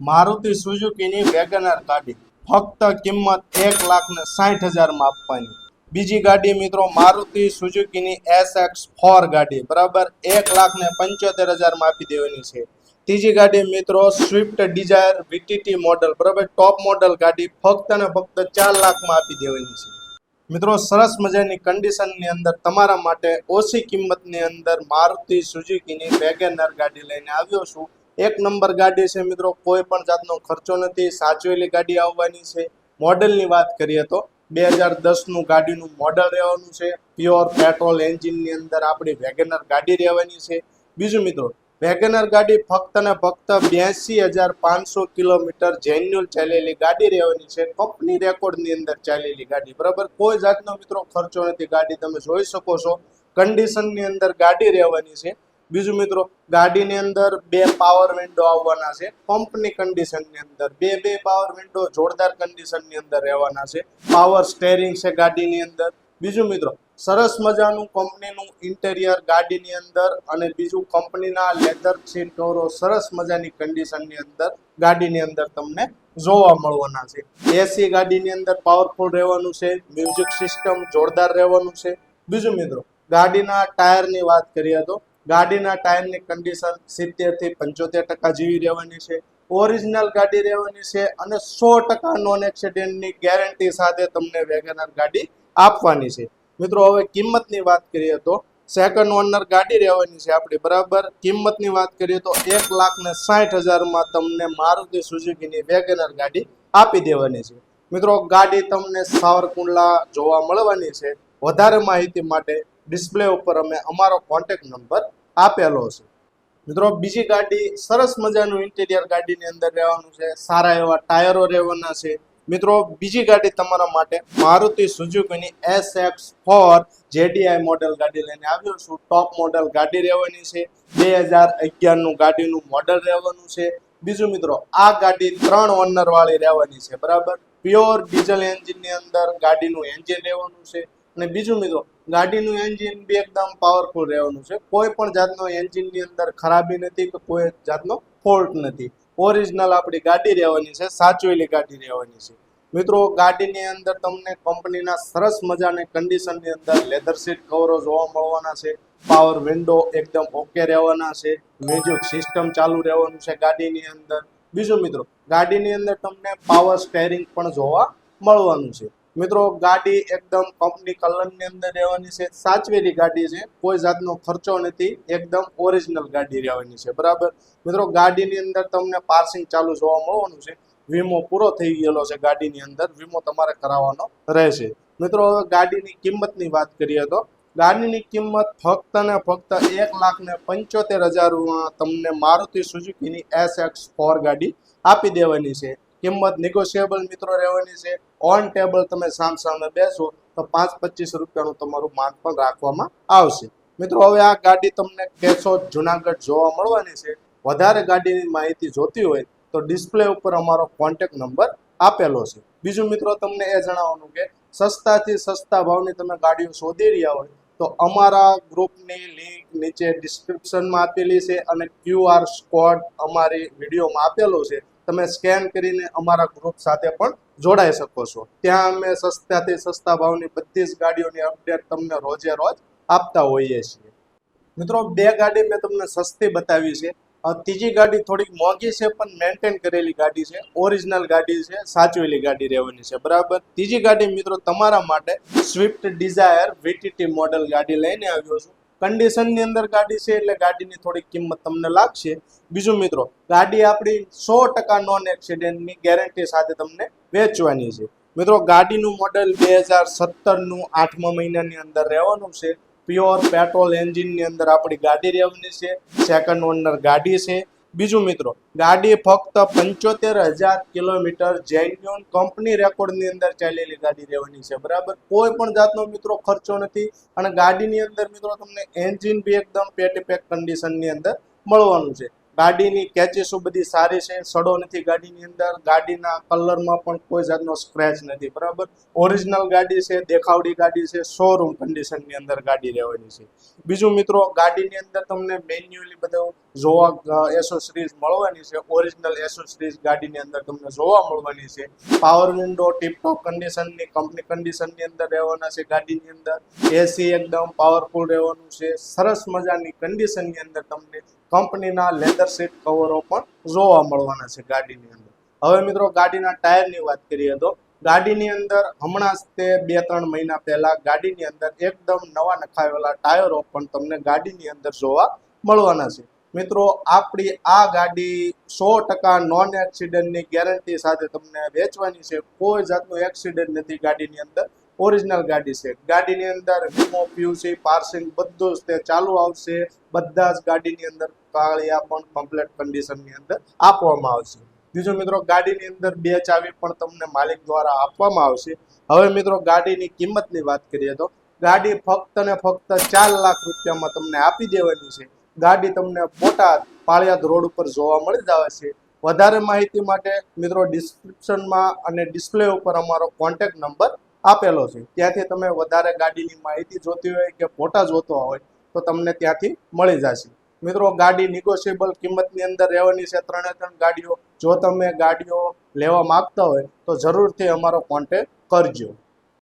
Maruti સુઝુકીની WagonR ગાડી. ફક્ત કિંમત એક લાખ ને સાઠ હજારમાં આપવાની. બીજી ગાડી મિત્રો મારુતિ સુઝુકીની એસ એક્સ ફોર ગાડી. બરાબર? એક લાખ ને પંચોતેર હજારમાં આપી દેવાની છે. ત્રીજી ગાડી મિત્રો સ્વિફ્ટ ડિઝાયર વીટીટી મોડલ. બરાબર? ટોપ મોડલ ગાડી ફક્ત ને ફક્ત ચાર લાખમાં આપી દેવાની છે. મિત્રો સરસ મજાની કન્ડિશનની અંદર તમારા માટે ઓછી કિંમતની અંદર મારુતિ સુઝુકીની વેગેનર ગાડી લઈને આવ્યો છું. એક નંબર ગાડી છે મિત્રો, કોઈ પણ જાતનો ખર્ચો નથી. સાચવેલી ગાડી આવવાની છે. મોડલની વાત કરીએ તો બે હજાર દસનું ગાડીનું મોડલ રહેવાનું છે. પ્યોર પેટ્રોલ એન્જિનની અંદર આપણી વેગેનર ગાડી રહેવાની છે. બીજું મિત્રો વેગેનર ગાડી ફક્ત ને ફક્ત બ્યાસી હજાર પાંચસો કિલોમીટર જેન્યુઅલ ચાલેલી ગાડી રહેવાની છે. કંપની રેકોર્ડની અંદર ચાલેલી ગાડી. બરાબર? કોઈ જાતનો મિત્રો ખર્ચો નથી. ગાડી તમે જોઈ શકો છો. કન્ડિશનની અંદર ગાડી રહેવાની છે. બીજું મિત્રો, ગાડીની અંદર બે પાવર વિન્ડો આવવાના છે. પંપની કન્ડિશનની અંદર બે બે પાવર વિન્ડો જોરદાર કન્ડિશનની અંદર રહેવાના છે. પાવર સ્ટેરિંગ છે ગાડીની અંદર. બીજું મિત્રો, સરસ મજાનું કંપનીનું ઇન્ટેરિયર ગાડીની અંદર અને બીજું કંપનીના લેધર સીટ કવરો સરસ મજાની કન્ડિશનની અંદર ગાડીની અંદર તમને જોવા મળવાના છે. એસી ગાડીની અંદર પાવરફુલ રહેવાનું છે મ્યુઝિક સિસ્ટમ જોરદાર રહેવાનું છે. બીજું મિત્રો, ગાડીના ટાયરની વાત કરીએ તો ગાડીના ટાયરની કન્ડિશન સિત્તેરથી પંચોતેર ટકા જેવી રહેવાની છે. ઓરિજિનલ ગાડી રહેવાની છે અને સો ટકા નોન એક્સિડેન્ટની ગેરંટી સાથે તમને વેગેનર ગાડી આપવાની છે. મિત્રો, હવે કિંમતની વાત કરીએ તો સેકન્ડ ઓનર ગાડી રહેવાની છે આપણી, બરાબર? કિંમતની વાત કરીએ તો એક લાખ ને સાઠ હજારમાં તમને મારુતિ સુઝુકીની વેગેનર ગાડી આપી દેવાની છે. મિત્રો, ગાડી તમને સાવરકુંડલા જોવા મળવાની છે. વધારે માહિતી માટે ડિસ્પ્લે ઉપર અમે અમારો કોન્ટેક્ટ નંબર આપેલો છે. મિત્રો, બીજી ગાડી સરસ મજાનું ઇન્ટિરિયર ગાડીની અંદર રહેવાનું છે. સારા એવા ટાયરો રહેવાના છે. મિત્રો, બીજી ગાડી તમારા માટે Maruti સુઝુકીની S X four JDI model ગાડી લઈને આવ્યો છું. ટોપ મોડેલ ગાડી રહેવાની છે. બે હજાર અગિયારનું ગાડીનું મોડેલ રહેવાનું છે. બીજું મિત્રો, આ ગાડી ત્રણ ઓનરવાળી રહેવાની છે. બરાબર? પ્યોર ડીઝલ એન્જિનની અંદર ગાડીનું એન્જિન રહેવાનું છે. અને બીજું મિત્રો, ગાડીનું એન્જિન બી એકદમ પાવરફુલ રહેવાનું છે. કોઈ પણ જાતનો એન્જિનની અંદર ખરાબી નથી કે કોઈ જાતનો ફોલ્ટ નથી. ઓરિજિનલ આપણી ગાડી રહેવાની છે, સાચવેલી ગાડી રહેવાની છે. મિત્રો, ગાડીની અંદર તમને કંપનીના સરસ મજાની કન્ડિશનની અંદર લેધર સીટ કવરો જોવા મળવાના છે. પાવર વિન્ડો એકદમ ઓકે રહેવાના છે. મ્યુઝિક સિસ્ટમ ચાલુ રહેવાનું છે ગાડીની અંદર. બીજું મિત્રો, ગાડીની અંદર તમને પાવર સ્ટેરિંગ પણ જોવા મળવાનું છે. મિત્રો, ગાડી એકદમ કંપની કલરની અંદર રહેવાની છે. સાચવેલી ગાડી છે. કોઈ જાતનો ખર્ચો નથી. એકદમ ઓરિજિનલ ગાડી રહેવાની છે. બરાબર? મિત્રો, ગાડીની અંદર તમને પાર્સિંગ ચાલુ જોવા મળવાનું છે. વીમો પૂરો થઈ ગયેલો છે ગાડીની અંદર. વીમો તમારે કરાવવાનો રહેશે. મિત્રો, હવે ગાડીની કિંમતની વાત કરીએ તો ગાડીની કિંમત ફક્ત ને ફક્ત એક લાખ ને પંચોતેર હજારમાં તમને મારુતિ સુઝુકીની એસ એક્સ ફોર ગાડી આપી દેવાની છે. કિંમત નિગોશિયેબલ મિત્રો રહેવાની છે. ઓન ટેબલ તમે સામ સામે બેસો તો પાંચ પચીસ રૂપિયાનું તમારું માન પણ રાખવામાં આવશે. મિત્રો, હવે આ ગાડી તમને કેશો જુનાગઢ જોવા મળવાની છે. વધારે ગાડીની માહિતી જોતી હોય તો ડિસ્પ્લે ઉપર અમારો કોન્ટેક્ટ નંબર આપેલો છે. બીજું મિત્રો, તમને એ જણાવવાનું કે સસ્તાથી સસ્તા ભાવની તમે ગાડીઓ શોધી રહ્યા હોય તો અમારા ગ્રુપની લિંક નીચે ડિસ્ક્રિપ્શનમાં આપેલી છે અને ક્યુઆર કોડ અમારી વિડીયોમાં આપેલો છે. તમે સ્કેન કરીને અમારા ગ્રુપ સાથે પણ જોડાઈ શકો છો. ત્યાં અમે સસ્તાથી સસ્તા ભાવની બધી જ ગાડીઓની અપડેટ તમને રોજે રોજ આપતા હોઈએ છીએ. મિત્રો, બે ગાડી મેં તમને સસ્તી બતાવી છે. ત્રીજી ગાડી થોડીક મોંઘી છે, પણ મેન્ટેન કરેલી ગાડી છે. ઓરિજિનલ ગાડી છે, સાચવેલી ગાડી રહેવાની છે. બરાબર? ત્રીજી ગાડી મિત્રો તમારા માટે સ્વિફ્ટ ડિઝાયર વીટીટી મોડલ ગાડી લઈને આવ્યો છું. કન્ડિશનની અંદર ગાડી છે એટલે ગાડીની થોડીક કિંમત તમને લાગશે. બીજું મિત્રો, ગાડી આપણી સો ટકા નોન એક્સિડેન્ટની ગેરંટી સાથે તમને વેચવાની છે. મિત્રો, ગાડીનું મોડલ બે હજાર સત્તરનું આઠમા મહિનાની અંદર રહેવાનું છે. પ્યોર પેટ્રોલ એન્જિનની અંદર આપણી ગાડી રહેવાની છે. સેકન્ડ ઓનર ગાડી છે. બીજું મિત્રો, ગાડી ફક્ત પંચોતેર હજાર કિલોમીટર જેન્યુન કંપની રેકોર્ડની અંદર ચાલેલી ગાડી રહેવાની છે. બરાબર? કોઈ પણ જાતનો મિત્રો ખર્ચો નથી અને ગાડીની અંદર મિત્રો તમને એન્જિન બી એકદમ પેટી પેક કન્ડિશનની અંદર મળવાનું છે. ગાડીની કેચીસો બધી સારી છે? સડો નથી ગાડીની અંદર. ગાડીના કલરમાં પણ કોઈ જાતનો સ્ક્રેચ નથી. બરાબર? ઓરિજિનલ ગાડી છે, દેખાવડી ગાડી છે શોરૂમ કન્ડિશનની અંદર ગાડી રહેવાની છે. બીજું મિત્રો, ગાડીની અંદર તમને મેન્યુઅલી બધું જોવા એસોસરીઝ મળવાની છે. ઓરિજિનલ એસોસરીઝ ગાડીની અંદર તમને જોવા મળવાની છે. પાવર વિન્ડો ટીપટોપ કન્ડિશનની કંપની કન્ડિશનની અંદર રહેવાના છે ગાડીની અંદર. એસી એકદમ પાવરફુલ રહેવાનું છે. સરસ મજાની કન્ડિશનની અંદર તમને કંપનીના લેધર સીટ કવરો પણ જોવા મળવાના છે ગાડીની અંદર. હવે મિત્રો ગાડીના ટાયરની વાત કરીએ તો ગાડીની અંદર હમણાં જ તે બે ત્રણ મહિના પહેલા ગાડીની અંદર એકદમ નવા નખાવેલા ટાયરો પણ તમને ગાડીની અંદર જોવા મળવાના છે. મિત્રો, આપણી આ ગાડી સો ટકા નોન એક્સિડન્ટની ગેરંટી સાથે તમને વેચવાની છે. કોઈ જાતનું એક્સિડન્ટ નથી ગાડીની અંદર. ઓરિજિનલ ગાડી છે. ગાડીની અંદર વીમો પીયુસી પાર્સિંગ બધું જ તે ચાલુ આવશે. બધા જ ગાડીની અંદર કાળિયા પણ કમ્પ્લેટ કન્ડિશનની અંદર આપવામાં આવશે. બીજું મિત્રો, ગાડીની અંદર બે ચાવી પણ તમને માલિક દ્વારા આપવામાં આવશે. હવે મિત્રો, ગાડીની કિંમતની વાત કરીએ તો ગાડી ફક્ત ને ફક્ત ચાર લાખ રૂપિયામાં તમને આપી દેવાની છે. ગાડી તમને બોટાદ પાળિયાદ રોડ ઉપર જોવા મળી જ આવે છે. વધારે માહિતી માટે મિત્રો ડિસ્ક્રિપ્શનમાં અને ડિસ્પ્લે ઉપર અમારો કોન્ટેક્ટ નંબર આપેલો છે. ત્યાંથી તમે વધારે ગાડીની માહિતી જોતી હોય કે ફોટા જોતો હોય તો તમને ત્યાંથી મળી જશે. મિત્રો, ગાડી નિગોશિયેબલ કિંમતની અંદર રહેવાની છે ત્રણે ત્રણ ગાડીઓ. જો તમે ગાડીઓ લેવા માગતા હોય તો જરૂરથી અમારો કોન્ટેક્ટ કરજો.